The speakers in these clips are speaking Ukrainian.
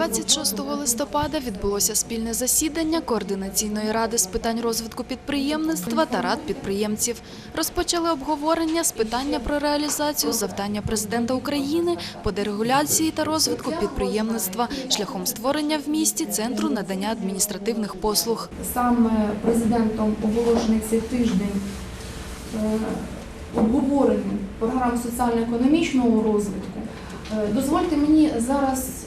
26 листопада відбулося спільне засідання Координаційної ради з питань розвитку підприємництва та рад підприємців. Розпочали обговорення з питання про реалізацію завдання президента України по дерегуляції та розвитку підприємництва шляхом створення в місті центру надання адміністративних послуг. саме президентом оголошений цей тиждень е, обговорення програм соціально-економічного розвитку. Е, Дозвольте мені зараз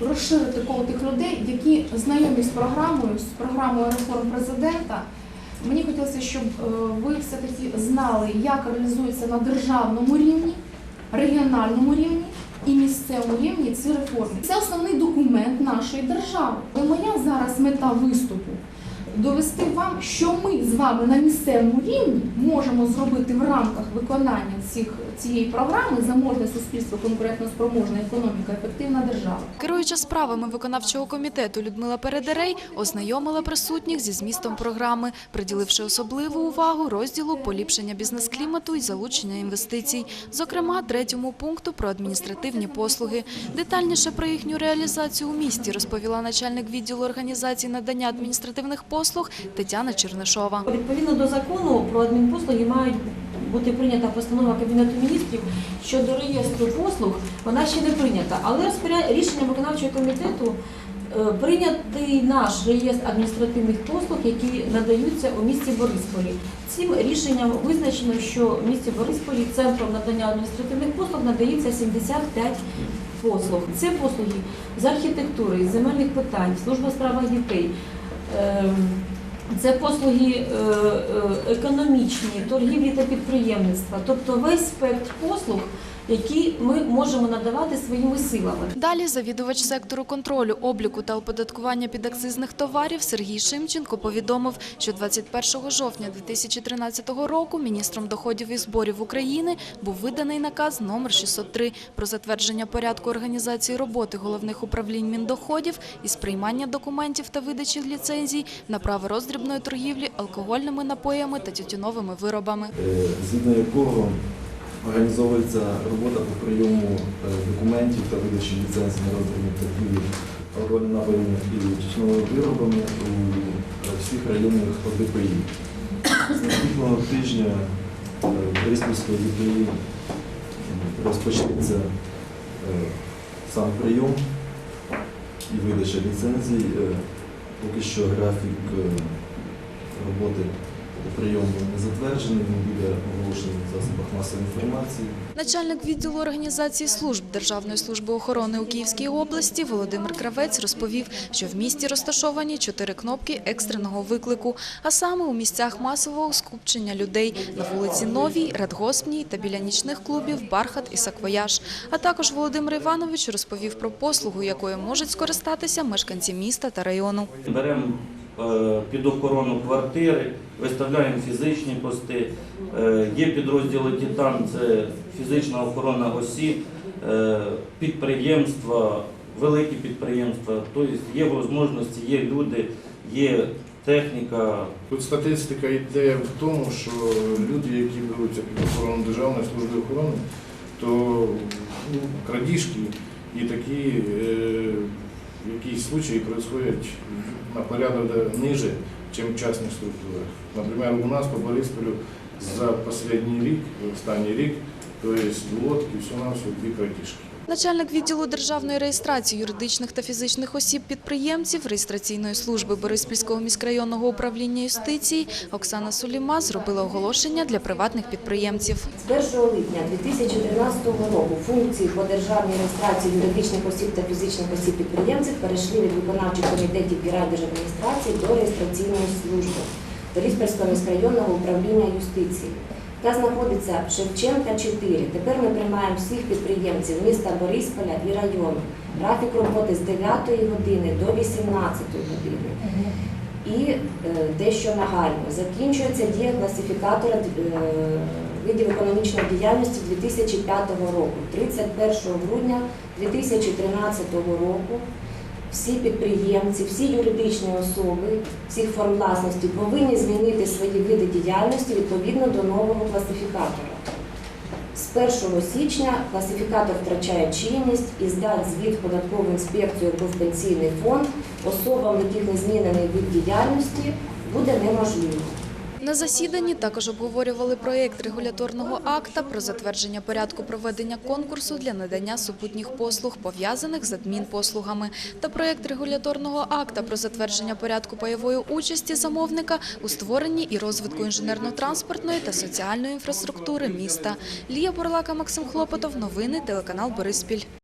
розширити коло тих людей, які знайомі з програмою, з програмою реформ президента. Мені хотілося, щоб е, ви все-таки знали, як реалізується на державному рівні, регіональному рівні і місцевому рівні ці реформи. Це основний документ нашої держави. І моя зараз мета виступу довести вам, що ми з вами на місцевому рівні можемо зробити в рамках виконання цих, цієї програми заможне суспільство, конкурентно спроможна економіка, ефективна держава. Керуюча справами виконавчого комітету Людмила Передерей ознайомила присутніх зі змістом програми, приділивши особливу увагу розділу поліпшення бізнес-клімату і залучення інвестицій, зокрема третьому пункту про адміністративні послуги. Детальніше про їхню реалізацію у місті розповіла начальник відділу організації надання адміністративних послуг Тетяна Чернишова. Відповідно до закону про адмінпослуги мають бути прийнята постанова Кабінету міністрів щодо реєстру послуг. Вона ще не прийнята, але рішенням виконавчого комітету е, прийнятий наш реєстр адміністративних послуг, які надаються у місті Борисполі. Цим рішенням визначено, що в місті Борисполі центром надання адміністративних послуг надається 75 послуг. Це послуги з архітектури, земельних питань, служба у справах дітей. Ем, Це послуги е, е, економічні, торгівлі та підприємництва, тобто весь спектр послуг, які ми можемо надавати своїми силами. Далі завідувач сектору контролю, обліку та оподаткування підакцизних товарів Сергій Шимченко повідомив, що 21 жовтня 2013 року міністром доходів і зборів України був виданий наказ номер 603 про затвердження порядку організації роботи головних управлінь Міндоходів із приймання документів та видачі ліцензій на право роздрібної торгівлі алкогольними напоями та тютюновими виробами. Е, згідно якого організовується робота по прийому е, документів та видачі ліцензій на роздрібну торгівлю алкогольними напоями і тютюновими виробами у е, всіх районних ОДПІ. З наступного тижня е, Бориспільської ОДПІ розпочнеться сам прийом і видача ліцензій. Поки що графік роботи по прийому не затверджений, він буде оголошений в засобах масової інформації. Начальник відділу організації служб Державної служби охорони у Київській області Володимир Кравець розповів, що в місті розташовані чотири кнопки екстреного виклику, а саме у місцях масового скупчення людей на вулиці Новій, Радгоспній та біля нічних клубів Бархат і Саквояж. А також Володимир Іванович розповів про послугу, якою можуть скористатися мешканці міста та району. Беремо під охорону квартири, виставляємо фізичні пости. Е, Є підрозділи Титан, це фізична охорона осіб, е, підприємства, великі підприємства. Тобто є можливості, є люди, є техніка. Тут статистика йде в тому, що люди, які беруться під охорону Державної служби охорони, то ну, крадіжки і такі е, якісь случаї происходять на порядок ниже, ніж в частних структурах. Наприклад, у нас по Борисполю за останній рік, останній рік, то є лодки, все на все дві крадіжки. Начальник відділу державної реєстрації юридичних та фізичних осіб підприємців реєстраційної служби Бориспільського міськрайонного управління юстиції Оксана Суліма зробила оголошення для приватних підприємців. З 1 липня 2013 року функції по державній реєстрації юридичних осіб та фізичних осіб підприємців перейшли від виконавчих комітетів і райдержадміністрації до реєстраційної служби Бориспільського міськрайонного управління юстиції. Та знаходиться Шевченка 4. Тепер ми приймаємо всіх підприємців міста Борисполя і району. Графік роботи з 9 години до 18 години. І е, дещо нагально. Закінчується дія класифікатора е, видів економічної діяльності 2005 року. 31 грудня 2013 року всі підприємці, всі юридичні особи всіх форм власності повинні змінити свої види діяльності відповідно до нового класифікатора. З З 1 січня класифікатор втрачає чинність і здати звіт податкову інспекцію або в пенсійний фонд особам, яких не змінений від діяльності, буде неможливо. На засіданні також обговорювали проєкт регуляторного акта про затвердження порядку проведення конкурсу для надання супутніх послуг, пов'язаних з адмінпослугами, та проєкт регуляторного акта про затвердження порядку пайової участі замовника у створенні і розвитку інженерно-транспортної та соціальної інфраструктури міста. Лія Борлака, Максим Хлопотов. Новини телеканал Бориспіль.